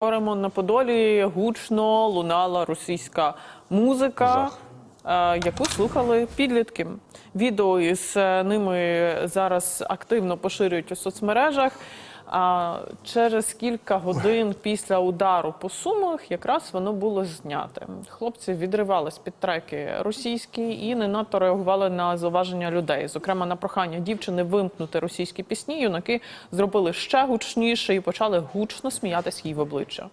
Говоримо на Подолі гучно лунала російська музика, Жах. яку слухали підлітки. Відео із е, ними зараз активно поширюють у соцмережах. А через кілька годин після удару по сумах якраз воно було зняте. Хлопці відривались під треки російські і не надто реагували на зауваження людей. Зокрема, на прохання дівчини вимкнути російські пісні, юнаки зробили ще гучніше і почали гучно сміятись їй в обличчя.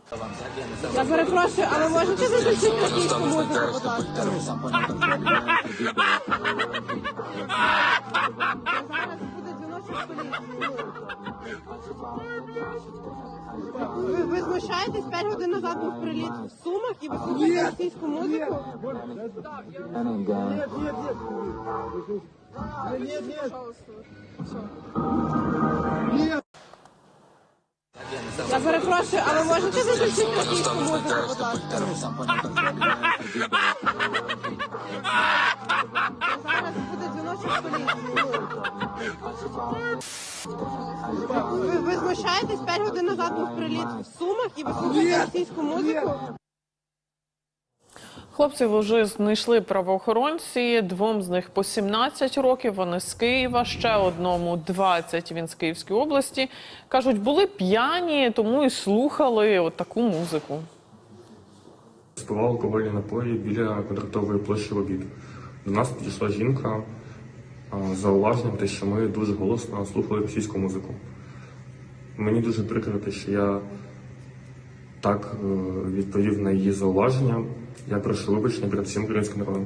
Я перепрошую, але можете виключити російську музику, будь ласка? Ви, ви знущаєтесь? П'ять годин назад був приліт в Сумах і ви слухаєте російську музику? Я перепрошую, але можете виключити російську музику, будь ласка? Зараз буде дзвіночок поліції. Ви, ви знущаєтесь? П'ять годин назад був приліт в Сумах і ви слухаєте російську музику? Хлопців вже знайшли правоохоронці. Двом з них по 17 років. Вони з Києва, ще одному 20, Він з Київської області. кажуть, були п'яні, тому і слухали от таку музику. Спивав алкогольні напої біля квадратової площі в обід. До нас підійшла жінка зауваженням, те, що ми дуже голосно слухали російську музику. Мені дуже прикро, те, що я так е, відповів на її зауваження. Я прошу вибачення перед всім українським народом.